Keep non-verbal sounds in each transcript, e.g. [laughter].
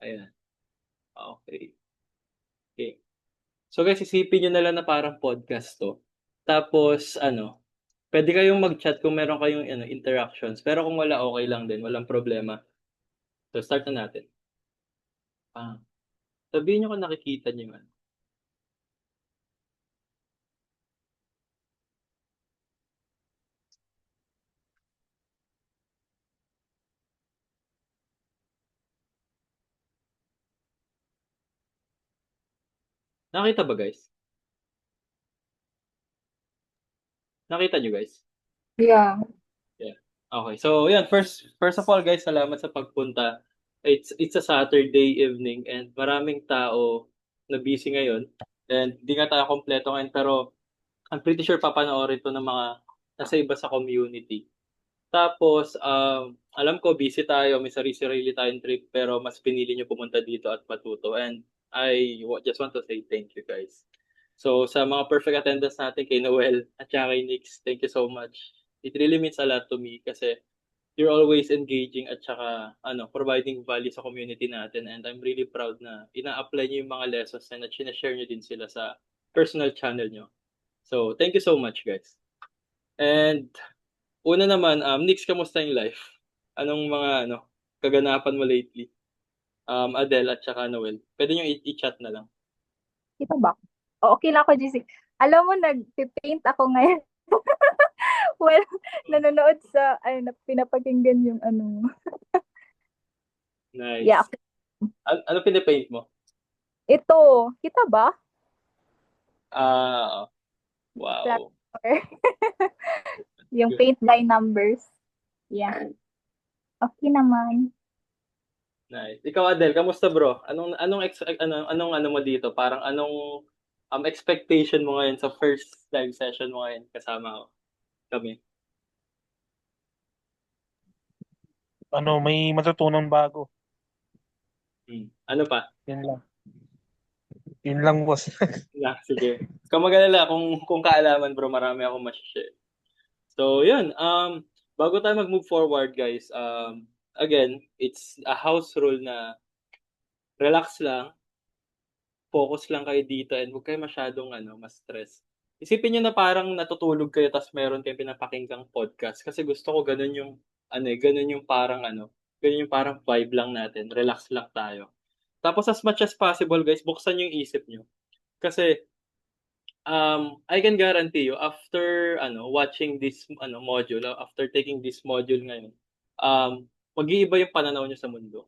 Ayan. Okay. Okay. So guys, isipin nyo na lang na parang podcast to. Tapos, ano, pwede kayong mag-chat kung meron kayong ano, interactions. Pero kung wala, okay lang din. Walang problema. So, start na natin. Ah, sabihin nyo kung nakikita nyo man. Nakita ba guys? Nakita nyo guys? Yeah. Okay. So, yan. First, first of all, guys, salamat sa pagpunta. It's, it's a Saturday evening and maraming tao na busy ngayon. And di nga tayo kompleto ngayon, pero I'm pretty sure papanoorin to ng mga nasa iba sa community. Tapos, um, alam ko, busy tayo, may sarili-sarili tayong trip, pero mas pinili nyo pumunta dito at matuto. And I just want to say thank you, guys. So, sa mga perfect attendance natin kay Noel at saka kay Nix, thank you so much. It really means a lot to me kasi you're always engaging at saka ano, providing value sa community natin and I'm really proud na ina-apply niyo yung mga lessons and at share niyo din sila sa personal channel niyo. So, thank you so much, guys. And una naman, um, Nix, kamusta yung life? Anong mga ano, kaganapan mo lately? Um, Adele at saka Noel. Pwede niyo i- i-chat na lang. Kita ba? O, okay lang ako, GC. Alam mo, nag-paint ako ngayon. [laughs] well, nanonood sa, ay, na, pinapakinggan yung ano. Nice. Yeah. An- ano pinipaint mo? Ito, kita ba? Ah, wow. [laughs] yung paint by numbers. Yeah. Okay naman. Nice. Ikaw Adele, kamusta bro? Anong anong ex, ano anong ano mo dito? Parang anong um expectation mo ngayon sa first live session mo ngayon kasama ko? Kami. ano, may matutunang bago. Hmm. Ano pa? Yun lang. Yun lang, boss. [laughs] Na, sige. Kung mag-alala, kung, kung kaalaman bro, marami akong ma-share. So, yun. Um, bago tayo mag-move forward, guys, um, again, it's a house rule na relax lang, focus lang kayo dito, and huwag kayo masyadong ano, ma-stress. Isipin nyo na parang natutulog kayo tapos meron kayong pinapakinggang podcast kasi gusto ko ganun yung ano eh, ganun yung parang ano, ganun yung parang vibe lang natin, relax lang tayo. Tapos as much as possible guys, buksan yung isip nyo. Kasi um I can guarantee you after ano watching this ano module, after taking this module ngayon, um mag-iiba yung pananaw nyo sa mundo.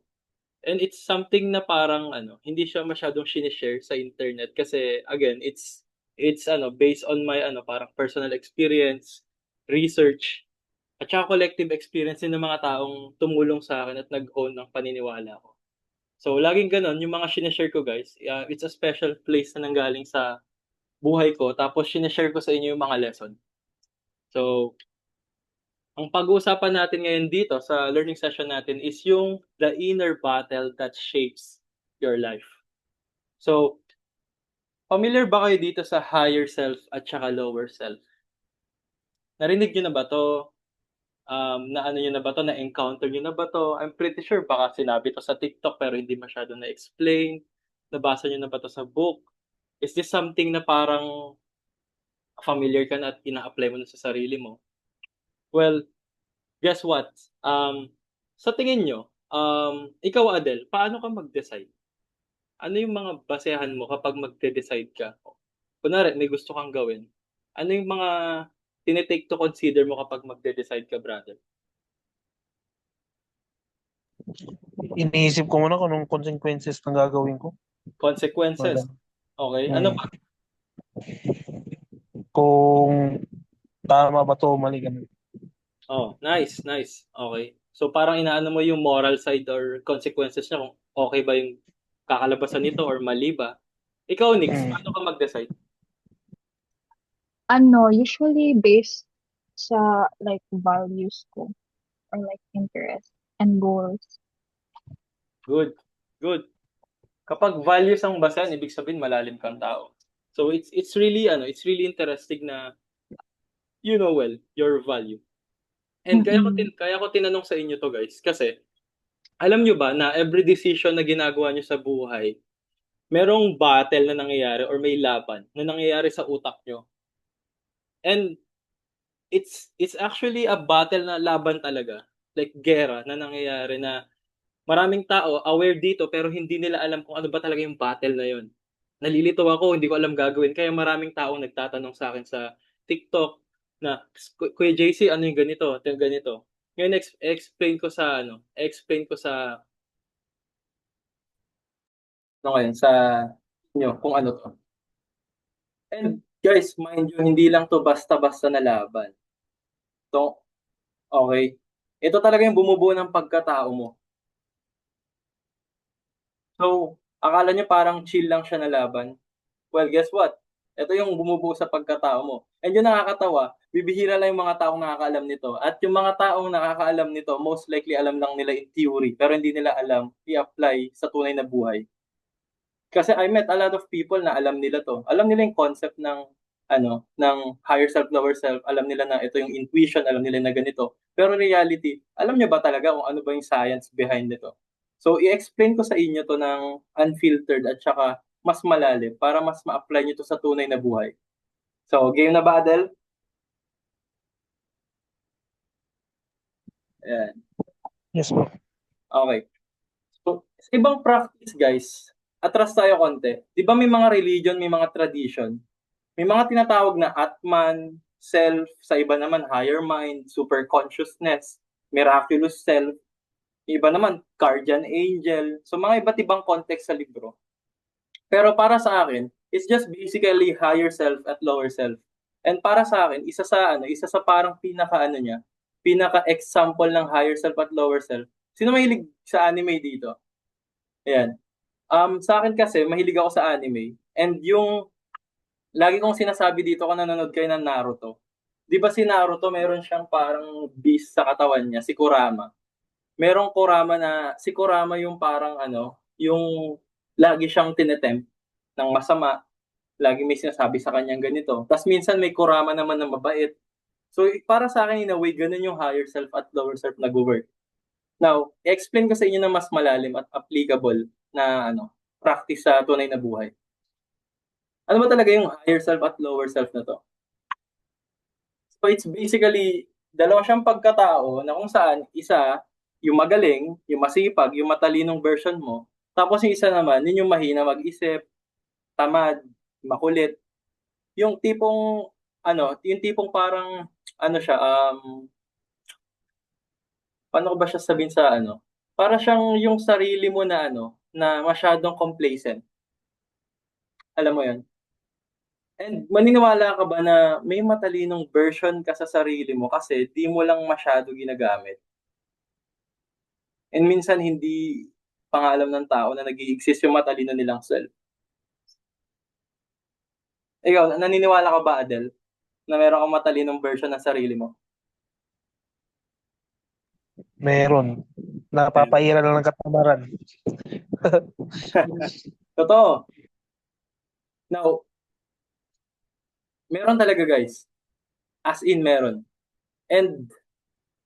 And it's something na parang ano, hindi siya masyadong sinishare sa internet kasi again, it's it's ano based on my ano parang personal experience, research, at saka collective experience ng mga taong tumulong sa akin at nag-own ng paniniwala ko. So, laging ganon, yung mga sinishare ko guys, uh, it's a special place na nanggaling sa buhay ko, tapos sinishare ko sa inyo yung mga lesson. So, ang pag-uusapan natin ngayon dito sa learning session natin is yung the inner battle that shapes your life. So, familiar ba kayo dito sa higher self at saka lower self? Narinig nyo na ba to? Um, na ano nyo na ba to? Na-encounter nyo na ba to? I'm pretty sure baka sinabi to sa TikTok pero hindi masyado na-explain. Nabasa nyo na ba to sa book? Is this something na parang familiar ka na at ina-apply mo na sa sarili mo? Well, guess what? Um, sa tingin nyo, um, ikaw Adel, paano ka mag-decide? Ano yung mga basehan mo kapag magde-decide ka? Kunwari, may gusto kang gawin. Ano yung mga tinitake to consider mo kapag magde-decide ka, brother? Iniisip ko muna kung anong consequences ng gagawin ko. Consequences. Okay. Ano pa? Kung tama ba to mali ganun. Oh, nice, nice. Okay. So parang inaano mo yung moral side or consequences niya kung okay ba yung kakalabasan nito or mali ba? Ikaw, Nix, Mm. paano ka mag-decide? Ano, usually based sa like values ko or like interest and goals. Good. Good. Kapag values ang basehan, ibig sabihin malalim kang tao. So it's it's really ano, it's really interesting na you know well your value. And kaya ko tin kaya ko tinanong sa inyo to guys kasi alam nyo ba na every decision na ginagawa nyo sa buhay, merong battle na nangyayari or may laban na nangyayari sa utak nyo. And it's it's actually a battle na laban talaga. Like gera na nangyayari na maraming tao aware dito pero hindi nila alam kung ano ba talaga yung battle na yun. Nalilito ako, hindi ko alam gagawin. Kaya maraming tao nagtatanong sa akin sa TikTok na, "Ku- Kuya JC, ano yung ganito? Ito yung ganito. Ngayon, ex- explain ko sa, ano, explain ko sa, ano ngayon, sa inyo, kung ano to. And guys, mind you, hindi lang to basta-basta na laban. To, okay. Ito talaga yung bumubuo ng pagkatao mo. So, akala nyo parang chill lang siya na laban. Well, guess what? Ito yung bumubuo sa pagkatao mo. And yung nakakatawa, bibihira lang yung mga taong nakakaalam nito. At yung mga taong nakakaalam nito, most likely alam lang nila in theory, pero hindi nila alam i-apply sa tunay na buhay. Kasi I met a lot of people na alam nila to. Alam nila yung concept ng ano, ng higher self, lower self. Alam nila na ito yung intuition, alam nila na ganito. Pero reality, alam nyo ba talaga kung ano ba yung science behind nito? So, i-explain ko sa inyo to ng unfiltered at saka mas malalim para mas ma-apply nyo to sa tunay na buhay. So, game na ba, Adel? Ayan. Yes po. Okay. So, sa ibang practice, guys, atras tayo konti. Di ba may mga religion, may mga tradition? May mga tinatawag na Atman, self, sa iba naman higher mind, super consciousness, miraculous self, iba naman guardian angel. So mga iba't ibang context sa libro. Pero para sa akin, it's just basically higher self at lower self. And para sa akin, isa sa ano, isa sa parang pinaka ano niya, pinaka example ng higher self at lower self. Sino mahilig sa anime dito? Ayan. Um, sa akin kasi, mahilig ako sa anime. And yung, lagi kong sinasabi dito kung nanonood kayo ng Naruto. Di ba si Naruto, meron siyang parang beast sa katawan niya, si Kurama. Merong Kurama na, si Kurama yung parang ano, yung lagi siyang tinetempt ng masama. Lagi may sinasabi sa kanyang ganito. Tapos minsan may Kurama naman na mabait. So para sa akin, in a way, ganun yung higher self at lower self nag-work. Now, i-explain ko sa inyo na mas malalim at applicable na ano, practice sa tunay na buhay. Ano ba talaga yung higher self at lower self na to? So it's basically dalawa siyang pagkatao na kung saan isa yung magaling, yung masipag, yung matalinong version mo. Tapos yung isa naman, yun yung mahina mag-isip, tamad, makulit. Yung tipong ano, yung tipong parang ano siya, um paano ko ba siya sabihin sa ano? Para siyang yung sarili mo na ano, na masyadong complacent. Alam mo 'yon? And maniniwala ka ba na may matalinong version ka sa sarili mo kasi di mo lang masyado ginagamit? And minsan hindi pangalam ng tao na nag-i-exist yung matalino nilang self. Ikaw, naniniwala ka ba, Adel, na meron kang matalinong version ng sarili mo? Meron. Napapahira lang ng katamaran. [laughs] Totoo. Now, meron talaga guys. As in meron. And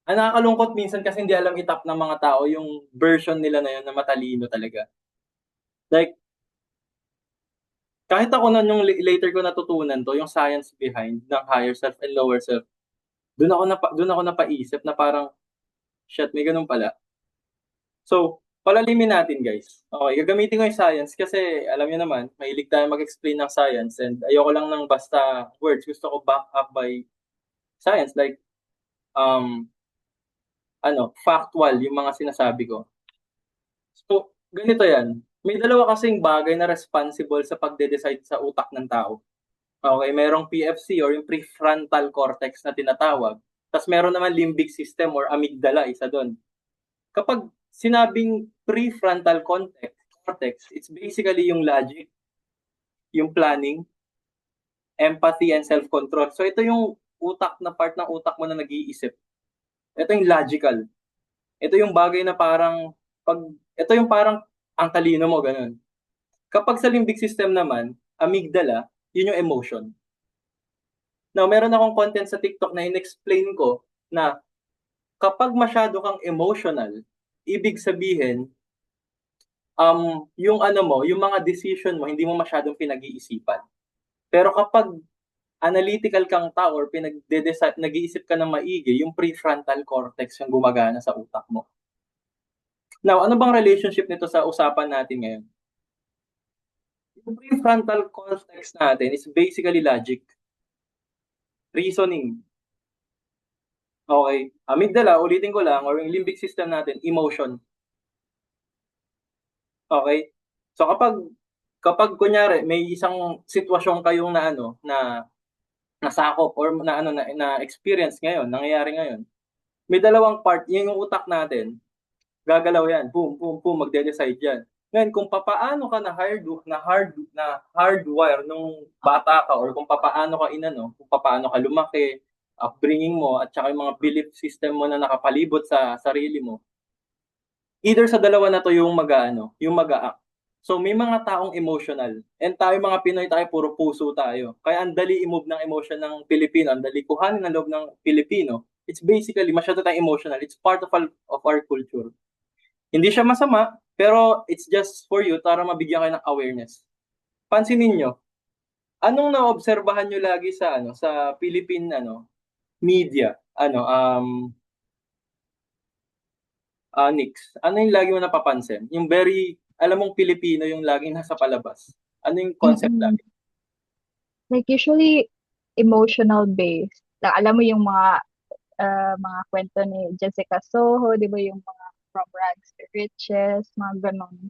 ang nakakalungkot minsan kasi hindi alam itap ng mga tao yung version nila na yun na matalino talaga. Like, kahit ako nun yung later ko natutunan to, yung science behind ng higher self and lower self, doon ako napa, doon ako napaisip na parang shit, may ganun pala. So, palalimin natin guys. Okay, gagamitin ko yung science kasi alam niyo naman, mahilig tayo mag-explain ng science and ayoko lang ng basta words. Gusto ko back up by science like um ano, factual yung mga sinasabi ko. So, ganito yan. May dalawa kasing bagay na responsible sa pagde-decide sa utak ng tao. Okay, merong PFC or yung prefrontal cortex na tinatawag. Tapos meron naman limbic system or amygdala, isa doon. Kapag sinabing prefrontal cortex, cortex, it's basically yung logic, yung planning, empathy, and self-control. So ito yung utak na part ng utak mo na nag-iisip. Ito yung logical. Ito yung bagay na parang, pag, ito yung parang ang talino mo, ganun. Kapag sa limbic system naman, amygdala, yun yung emotion. Now, meron akong content sa TikTok na in-explain ko na kapag masyado kang emotional, ibig sabihin, um, yung ano mo, yung mga decision mo, hindi mo masyadong pinag-iisipan. Pero kapag analytical kang tao or pinag-decide, nag-iisip ka ng maigi, yung prefrontal cortex yung gumagana sa utak mo. Now, ano bang relationship nito sa usapan natin ngayon? Yung prefrontal cortex natin is basically logic. Reasoning. Okay. Amygdala, ulitin ko lang, or yung limbic system natin, emotion. Okay? So kapag kapag kunyari may isang sitwasyon kayong na ano na nasakop or na ano na, na experience ngayon, nangyayari ngayon. May dalawang part, yung utak natin, gagalaw yan, boom, boom, boom, magde-decide yan. Ngayon, kung papaano ka na hard na hard na hardwire nung bata ka or kung papaano ka inano, kung papaano ka lumaki, upbringing mo at saka yung mga belief system mo na nakapalibot sa sarili mo. Either sa dalawa na to yung mag-ano, yung mag-act. So may mga taong emotional. And tayo mga Pinoy tayo puro puso tayo. Kaya ang dali i-move ng emotion ng Pilipino, ang dali kuhanin ng loob ng Pilipino. It's basically masyado tayong emotional. It's part of our, of our culture. Hindi siya masama, pero it's just for you para mabigyan kayo ng awareness. Pansinin nyo, anong naobserbahan nyo lagi sa ano sa Philippine ano media? Ano um uh, Nix, ano yung lagi mo napapansin? Yung very, alam mong Pilipino yung laging nasa palabas. Ano yung concept Mm-mm. lagi? Like usually emotional based. Like, alam mo yung mga uh, mga kwento ni Jessica Soho, 'di ba yung mga from rags to riches, mga ganon.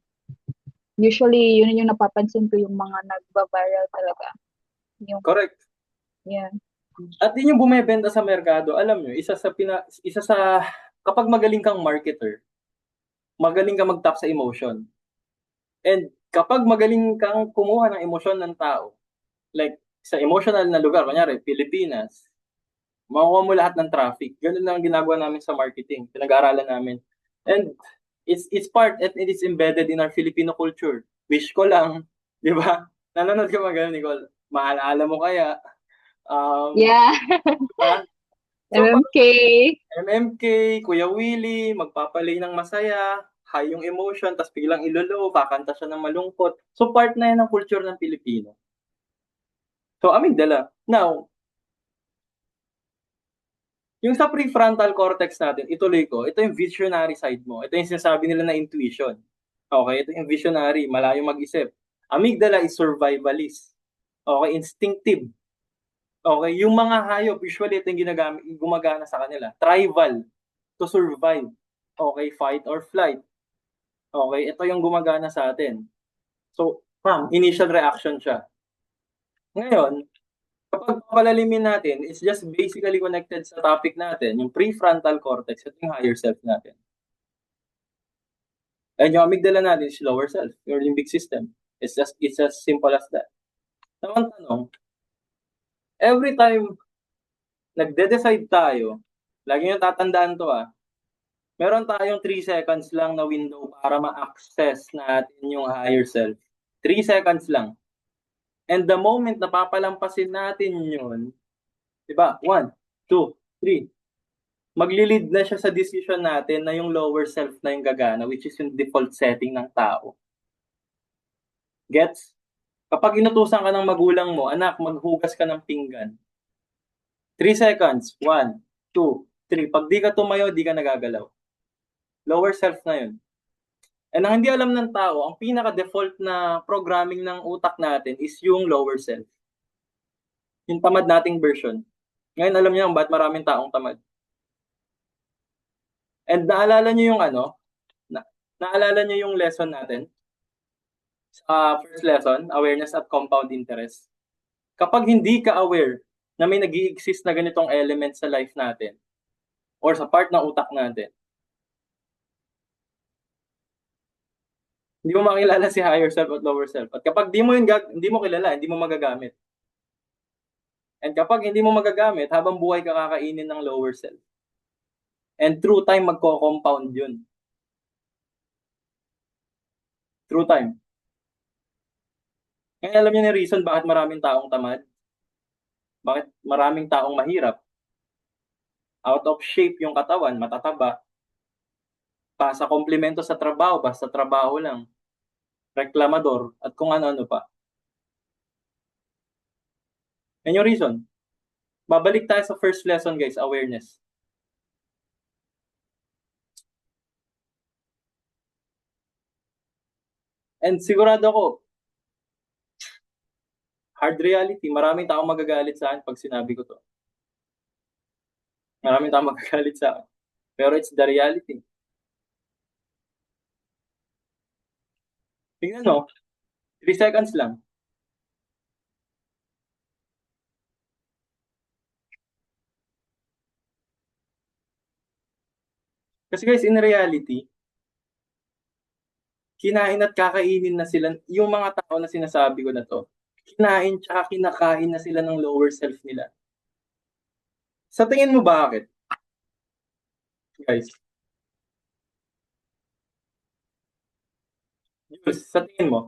Usually yun yung napapansin ko yung mga nagba-viral talaga. Yung Correct. yeah. At yun yung bumebenta sa merkado, alam nyo, isa sa pina, isa sa kapag magaling kang marketer, magaling ka mag-tap sa emotion. And kapag magaling kang kumuha ng emosyon ng tao, like sa emotional na lugar, kunyari Pilipinas, makuha mo lahat ng traffic. Ganun lang ang ginagawa namin sa marketing. Pinag-aaralan namin. And it's it's part and it is embedded in our Filipino culture. Wish ko lang, [laughs] di ba? Nanonood ka mga Nicole. Maalaala mo kaya, Um, Yeah. diba? [laughs] So, MMK. MMK, Kuya Willie, magpapalay ng masaya, high yung emotion, tapos biglang ilolo, kakanta siya ng malungkot. So part na yan ng culture ng Pilipino. So amygdala. Now, yung sa prefrontal cortex natin, ituloy ko, ito yung visionary side mo. Ito yung sinasabi nila na intuition. Okay, ito yung visionary, malayo mag-isip. Amygdala is survivalist. Okay, instinctive. Okay, yung mga hayop, usually ito yung ginagamit, gumagana sa kanila. Tribal, to survive. Okay, fight or flight. Okay, ito yung gumagana sa atin. So, ma'am, initial reaction siya. Ngayon, kapag papalalimin natin, it's just basically connected sa topic natin, yung prefrontal cortex at yung higher self natin. And yung amygdala natin is lower self, your limbic system. It's just, it's as simple as that. Naman tanong, every time nagde-decide tayo, lagi nyo tatandaan to ah, meron tayong 3 seconds lang na window para ma-access natin yung higher self. 3 seconds lang. And the moment na papalampasin natin yun, di ba? 1, 2, 3. Maglilid na siya sa decision natin na yung lower self na yung gagana, which is yung default setting ng tao. Gets? Kapag inutusan ka ng magulang mo, anak, maghugas ka ng pinggan. 3 seconds. 1, 2, 3. Pag di ka tumayo, di ka nagagalaw. Lower self na yun. And ang hindi alam ng tao, ang pinaka-default na programming ng utak natin is yung lower self. Yung tamad nating version. Ngayon alam niyo ba't maraming taong tamad. And naalala niyo yung ano? Na, naalala niyo yung lesson natin? uh, first lesson, awareness at compound interest. Kapag hindi ka aware na may nag exist na ganitong element sa life natin or sa part ng utak natin, hindi mo makilala si higher self at lower self. At kapag di mo yun, hindi mo kilala, hindi mo magagamit. And kapag hindi mo magagamit, habang buhay ka kakainin ng lower self. And through time, magko-compound yun. Through time. Kaya alam niyo yung reason bakit maraming taong tamad? Bakit maraming taong mahirap? Out of shape yung katawan, matataba. pasa komplemento sa trabaho, basta trabaho lang, reklamador, at kung ano-ano pa. Yan yung reason. Babalik tayo sa first lesson guys, awareness. And sigurado ako, hard reality, maraming tao magagalit sa akin pag sinabi ko to. Maraming tao [laughs] magagalit sa akin. Pero it's the reality. Tingnan mo, 3 seconds lang. Kasi guys, in reality, kinain at kakainin na sila, yung mga tao na sinasabi ko na to, kinain tsaka kinakain na sila ng lower self nila. Sa tingin mo bakit? Guys. Sa tingin mo,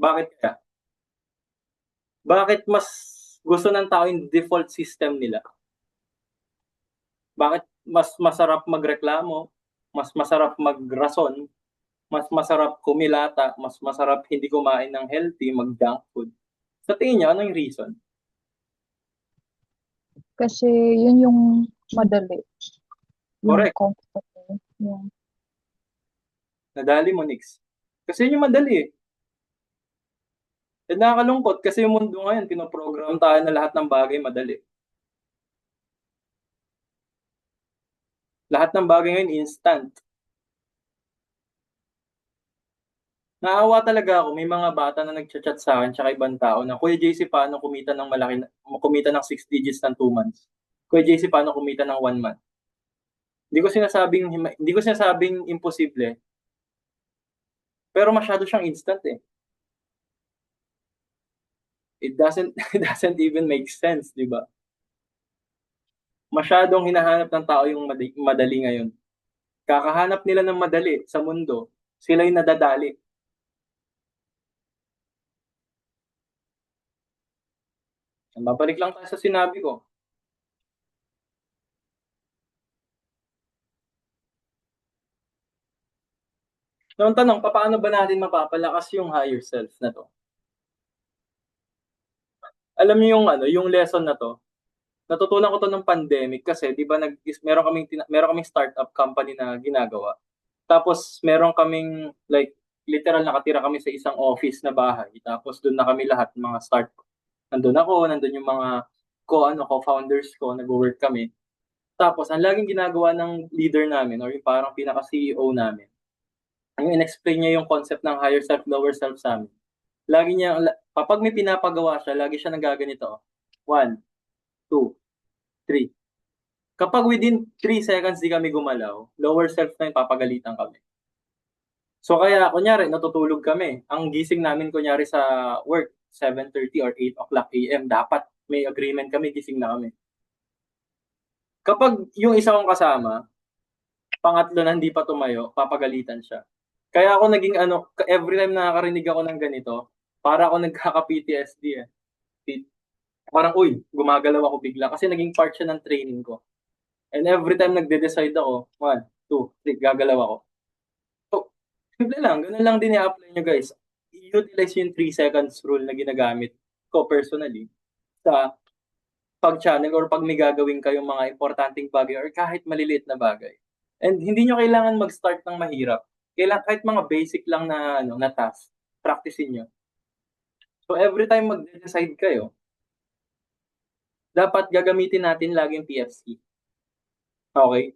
bakit kaya? Bakit mas gusto ng tao yung default system nila? Bakit mas masarap magreklamo, mas masarap magrason, mas masarap kumilata, mas masarap hindi kumain ng healthy, mag-junk food? Sa tingin niyo, ano yung reason? Kasi yun yung madali. Yung Correct. comfortable. Yeah. Nadali mo, Nix. Kasi yun yung madali eh. At nakakalungkot kasi yung mundo ngayon, pinoprogram tayo na lahat ng bagay madali. Lahat ng bagay ngayon instant. Naawa talaga ako, may mga bata na nagchat-chat sa akin tsaka ibang tao na, Kuya JC, paano kumita ng malaki, kumita ng 6 digits ng 2 months? Kuya JC, paano kumita ng 1 month? Hindi ko sinasabing, hindi ko sinasabing imposible, pero masyado siyang instant eh. It doesn't, [laughs] it doesn't even make sense, di ba? Masyadong hinahanap ng tao yung madali, ngayon. Kakahanap nila ng madali sa mundo, sila yung nadadali. Babalik lang tayo sa sinabi ko. So, ang tanong, paano ba natin mapapalakas yung higher self na to? Alam niyo yung ano, yung lesson na to, natutunan ko to ng pandemic kasi 'di ba nag meron kaming meron kaming startup company na ginagawa. Tapos meron kaming like literal nakatira kami sa isang office na bahay. Tapos doon na kami lahat mga start. Nandun ako, nandun yung mga ko ano co-founders ko, nag-work kami. Tapos ang laging ginagawa ng leader namin or yung parang pinaka CEO namin, yung in-explain niya yung concept ng higher self, lower self sa amin. Lagi niya, kapag may pinapagawa siya, lagi siya nagaganito. One, two, three. Kapag within 3 seconds di kami gumalaw, lower self na yung papagalitan kami. So kaya, kunyari, natutulog kami. Ang gising namin, kunyari sa work, 7.30 or 8 o'clock a.m. Dapat may agreement kami, gising na kami. Kapag yung isa kong kasama, pangatlo na hindi pa tumayo, papagalitan siya. Kaya ako naging ano, every time nakakarinig ako ng ganito, para ako nagkaka-PTSD eh. Parang, uy, gumagalaw ako bigla kasi naging part siya ng training ko. And every time nagde-decide ako, one, two, three, gagalaw ako. So, simple lang, ganun lang din i-apply nyo guys. I-utilize yung 3 seconds rule na ginagamit ko personally sa pag-channel or pag may gagawin kayong mga importanteng bagay or kahit maliliit na bagay. And hindi nyo kailangan mag-start ng mahirap. Kailangan kahit mga basic lang na ano na task, practicein nyo. So every time mag-decide kayo, dapat gagamitin natin laging PFC. Okay?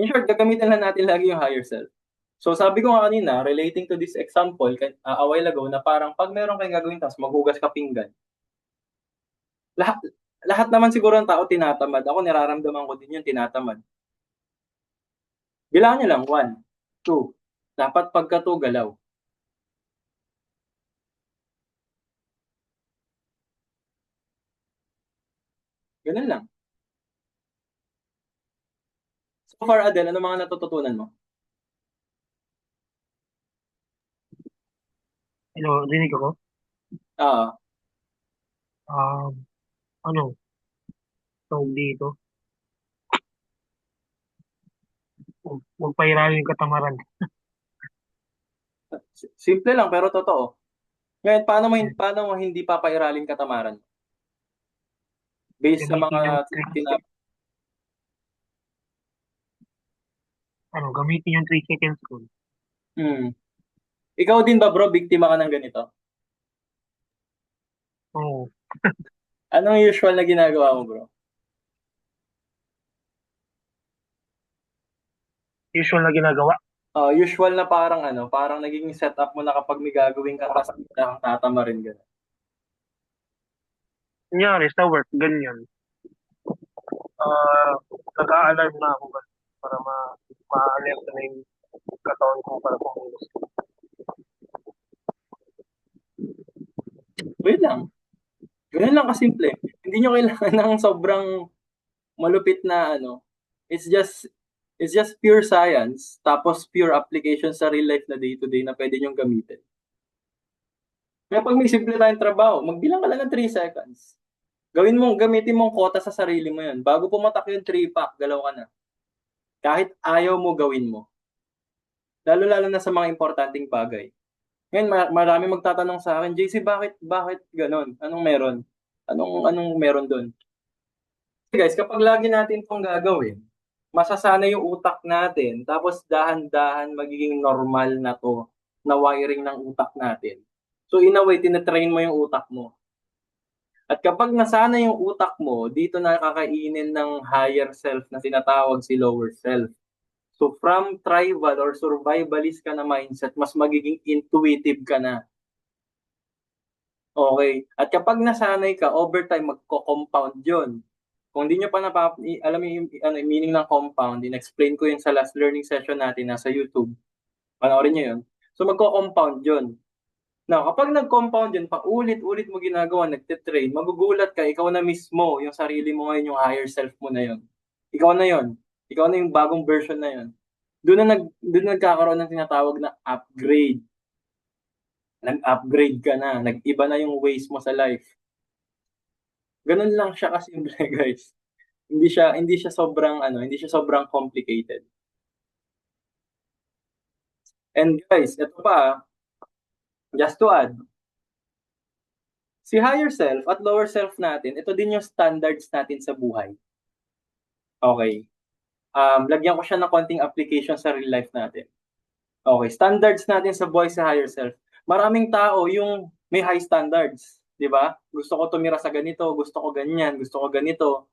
In short, gagamitin lang natin lagi yung higher self. So sabi ko nga kanina, relating to this example, uh, a while ago, na parang pag meron kayong gagawin task, maghugas ka pinggan. Lahat, lahat naman siguro ng tao tinatamad. Ako niraramdaman ko din yung tinatamad. Bilangan nyo lang, one, two. Dapat pagka galaw. Ganun lang. So far, Adel, ano mga natututunan mo? Hello, dinig ako? Ah, Um, ano? Tawag dito? Huwag pairalin yung katamaran. [laughs] Si- Simple lang pero totoo. Ngayon, paano mo, paano mo hindi papairalin katamaran? Based sa mga tinap ano, gamitin yung 3 seconds rule. Hmm. Ikaw din ba bro, biktima ka ng ganito? Oo. [laughs] Anong usual na ginagawa mo bro? Usual na ginagawa. Ah, usual na parang ano, parang naging setup mo na kapag may gagawin ka tapos kang tatama rin gano'n. Kunyari, sa work, ganyan. Ah, nag-a-alarm na ako ganun, para ma ma-alert na yung katawan ko para kumilos. Yun lang. Ganun lang kasimple. Hindi nyo kailangan [laughs] ng sobrang malupit na ano. It's just it's just pure science tapos pure application sa real life na day to day na pwede nyong gamitin. Kaya pag may simple tayong trabaho, magbilang ka lang ng 3 seconds. Gawin mo, gamitin mong kota sa sarili mo yun. Bago pumatak yung 3-pack, galaw ka na. Kahit ayaw mo, gawin mo. Lalo-lalo na sa mga importanteng bagay. Ngayon, ma- marami magtatanong sa akin, JC, bakit, bakit ganon? Anong meron? Anong, anong meron doon? Guys, kapag lagi natin itong gagawin, masasana yung utak natin, tapos dahan-dahan magiging normal na to, na wiring ng utak natin. So in a way, tinetrain mo yung utak mo. At kapag nasana yung utak mo, dito na kakainin ng higher self na sinatawag si lower self. So from tribal or survivalist ka na mindset, mas magiging intuitive ka na. Okay. At kapag nasanay ka, over time, magko-compound yun. Kung hindi nyo pa napap... alam yung ano, meaning ng compound, in-explain ko yun sa last learning session natin nasa YouTube. Panoorin nyo yun. So magko-compound yun. Now, kapag nag-compound yun, paulit-ulit mo ginagawa, nagtitrain, magugulat ka, ikaw na mismo, yung sarili mo ngayon, yung higher self mo na yun. Ikaw na yun. Ikaw na yung bagong version na yun. Doon na, nag, doon nagkakaroon ng tinatawag na upgrade. Nag-upgrade ka na. Nag-iba na yung ways mo sa life. Ganun lang siya kasimple, [laughs] guys. Hindi siya hindi siya sobrang ano, hindi siya sobrang complicated. And guys, ito pa, just to add, si higher self at lower self natin, ito din yung standards natin sa buhay. Okay. Um, lagyan ko siya ng konting application sa real life natin. Okay, standards natin sa buhay sa higher self. Maraming tao yung may high standards, 'di ba? Gusto ko tumira sa ganito, gusto ko ganyan, gusto ko ganito.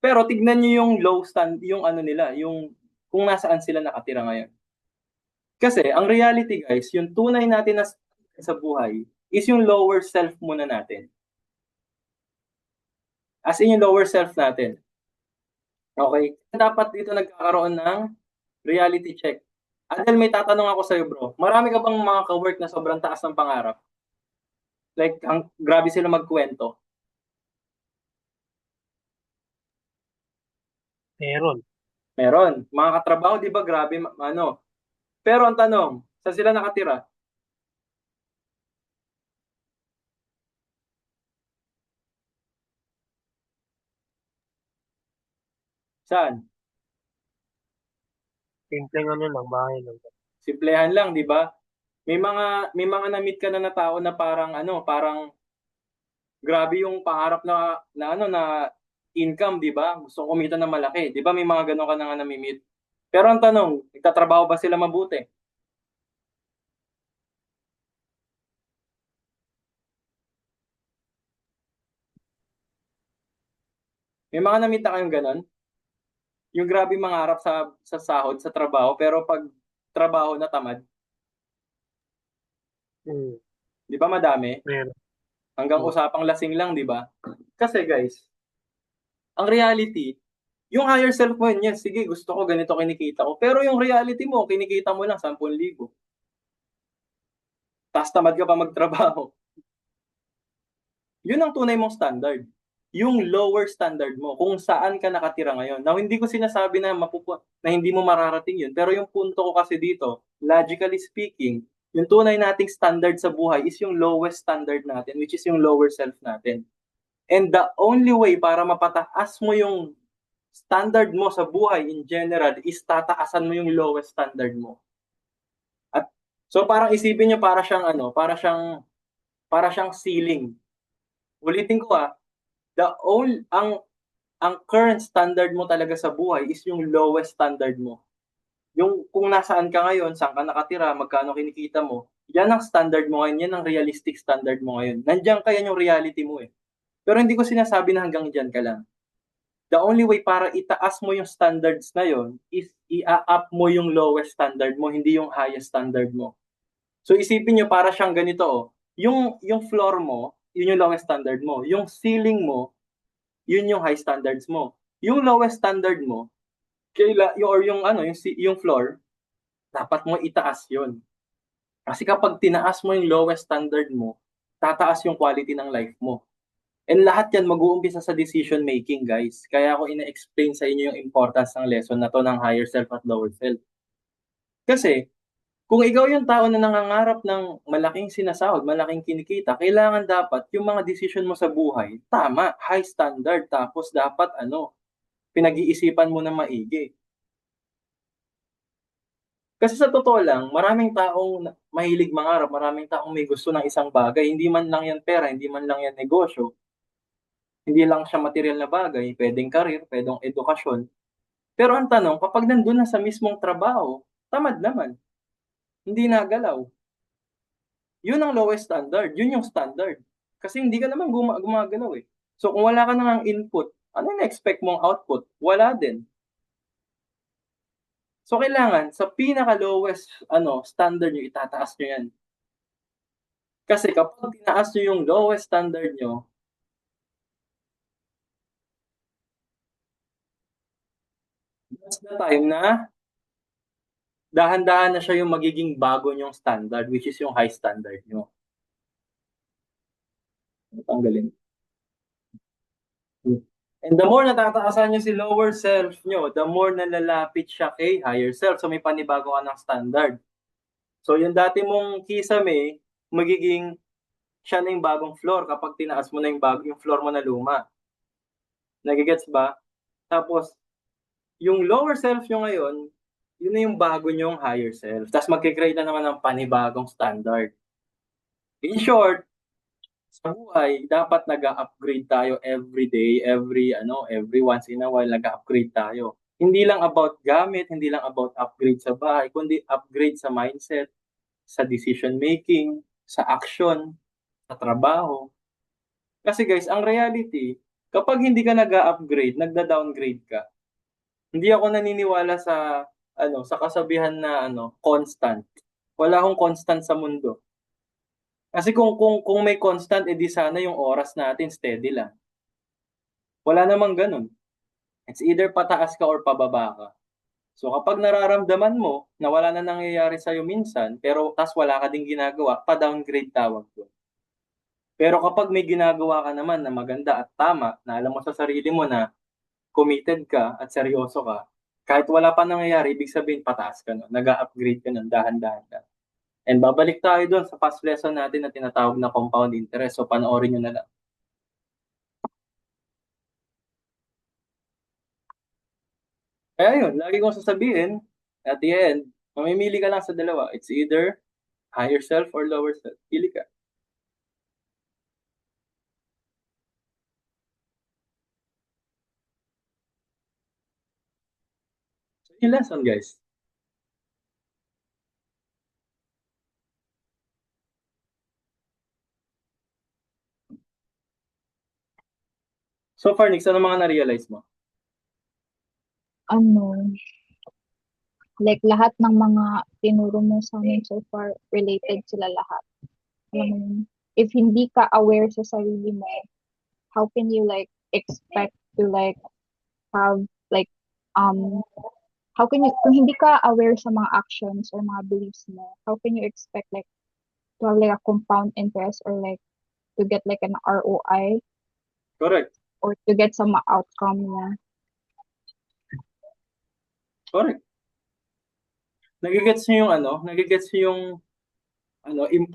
Pero tignan niyo yung low stand, yung ano nila, yung kung nasaan sila nakatira ngayon. Kasi ang reality guys, yung tunay natin na sa buhay is yung lower self muna natin. As in yung lower self natin. Okay? Dapat dito nagkakaroon ng reality check. Adel, may tatanong ako sa'yo bro. Marami ka bang mga ka-work na sobrang taas ng pangarap? Like, ang grabe sila magkwento. Meron. Meron. Mga katrabaho, di ba, grabe, ano. Pero ang tanong, saan sila nakatira? Saan? Simpleng ano lang, bahay lang. Simplehan lang, di ba? May mga may mga na-meet ka na na tao na parang ano, parang grabe yung pangarap na na ano na income, di ba? Gusto kumita ng malaki. Di ba may mga ganun ka na nga nami-meet? Pero ang tanong, nagtatrabaho ba sila mabuti? May mga na-meet na kayong ganun? Yung grabe mangarap sa sa sahod, sa trabaho, pero pag trabaho na tamad, Hmm, di ba madami? meron. Hanggang Hmm. usapang lasing lang, di ba? Kasi guys, ang reality, yung higher self mo yun, yes, sige, gusto ko ganito kinikita ko. Pero yung reality mo, kinikita mo lang 10,000. Tapos tamad ka pa magtrabaho. Yun ang tunay mong standard. Yung lower standard mo, kung saan ka nakatira ngayon. Now, hindi ko sinasabi na, mapupu- na hindi mo mararating yun. Pero yung punto ko kasi dito, logically speaking, yung tunay nating standard sa buhay is yung lowest standard natin, which is yung lower self natin. And the only way para mapataas mo yung standard mo sa buhay in general is tataasan mo yung lowest standard mo. At so parang isipin niyo para siyang ano, para siyang para siyang ceiling. Ulitin ko ah, the only ang ang current standard mo talaga sa buhay is yung lowest standard mo. Yung kung nasaan ka ngayon, saan ka nakatira, magkano kinikita mo, yan ang standard mo ngayon, yan ang realistic standard mo ngayon. Nandiyan ka yan yung reality mo eh. Pero hindi ko sinasabi na hanggang dyan ka lang. The only way para itaas mo yung standards na yon is i-up mo yung lowest standard mo, hindi yung highest standard mo. So isipin nyo para siyang ganito oh. Yung, yung floor mo, yun yung lowest standard mo. Yung ceiling mo, yun yung high standards mo. Yung lowest standard mo, kaila, yung, or yung ano, yung, yung floor, dapat mo itaas yun. Kasi kapag tinaas mo yung lowest standard mo, tataas yung quality ng life mo. And lahat yan mag-uumpisa sa decision making, guys. Kaya ako ina-explain sa inyo yung importance ng lesson na to ng higher self at lower self. Kasi, kung ikaw yung tao na nangangarap ng malaking sinasahod, malaking kinikita, kailangan dapat yung mga decision mo sa buhay, tama, high standard, tapos dapat ano, pinag-iisipan mo na maigi. Kasi sa totoo lang, maraming taong mahilig mangarap, maraming taong may gusto ng isang bagay, hindi man lang yan pera, hindi man lang yan negosyo, hindi lang siya material na bagay, pwedeng karir, pwedeng edukasyon. Pero ang tanong, kapag nandun na sa mismong trabaho, tamad naman. Hindi nagalaw. Yun ang lowest standard, yun yung standard. Kasi hindi ka naman guma- gumagalaw eh. So kung wala ka nang input, ano na-expect mong output? Wala din. So kailangan sa pinaka lowest ano standard nyo itataas nyo yan. Kasi kapag tinaas nyo yung lowest standard nyo, that's the time na dahan-dahan na siya yung magiging bago nyong standard, which is yung high standard nyo. Tanggalin. And the more natataasan nyo si lower self nyo, the more nalalapit siya kay higher self. So may panibago ka ng standard. So yung dati mong kisame, magiging siya na yung bagong floor kapag tinaas mo na yung, bago, yung floor mo na luma. Nagigets ba? Tapos, yung lower self nyo ngayon, yun na yung bago nyong higher self. Tapos magkikreate na naman ng panibagong standard. In short, sa buhay, dapat nag-upgrade tayo every day, every ano, every once in a while nag-upgrade tayo. Hindi lang about gamit, hindi lang about upgrade sa bahay, kundi upgrade sa mindset, sa decision making, sa action, sa trabaho. Kasi guys, ang reality, kapag hindi ka nag-upgrade, nagda-downgrade ka. Hindi ako naniniwala sa ano, sa kasabihan na ano, constant. Wala akong constant sa mundo. Kasi kung kung kung may constant edi sana yung oras natin steady lang. Wala namang ganun. It's either pataas ka or pababa ka. So kapag nararamdaman mo na wala na nangyayari sa'yo minsan, pero tas wala ka ding ginagawa, pa-downgrade tawag doon. Pero kapag may ginagawa ka naman na maganda at tama, na alam mo sa sarili mo na committed ka at seryoso ka, kahit wala pa nangyayari, ibig sabihin pataas ka nun, nag-upgrade ka nun, dahan-dahan ka. And babalik tayo doon sa past lesson natin na tinatawag na compound interest. So panoorin nyo na lang. Kaya yun, lagi kong sasabihin, at the end, mamimili ka lang sa dalawa. It's either higher self or lower self. Pili ka. So, yung lesson, guys. So far, Nix, ano mga na-realize mo? ano, like lahat ng mga tinuro mo sa amin so far, related sila lahat. Alam mo if hindi ka aware sa sarili mo, how can you like expect to like have like um how can you kung hindi ka aware sa mga actions or mga beliefs mo, how can you expect like to have like a compound interest or like to get like an ROI Correct. Or to get some outcome na Correct. Nagigets niyo yung ano, nagigets niyo yung ano, import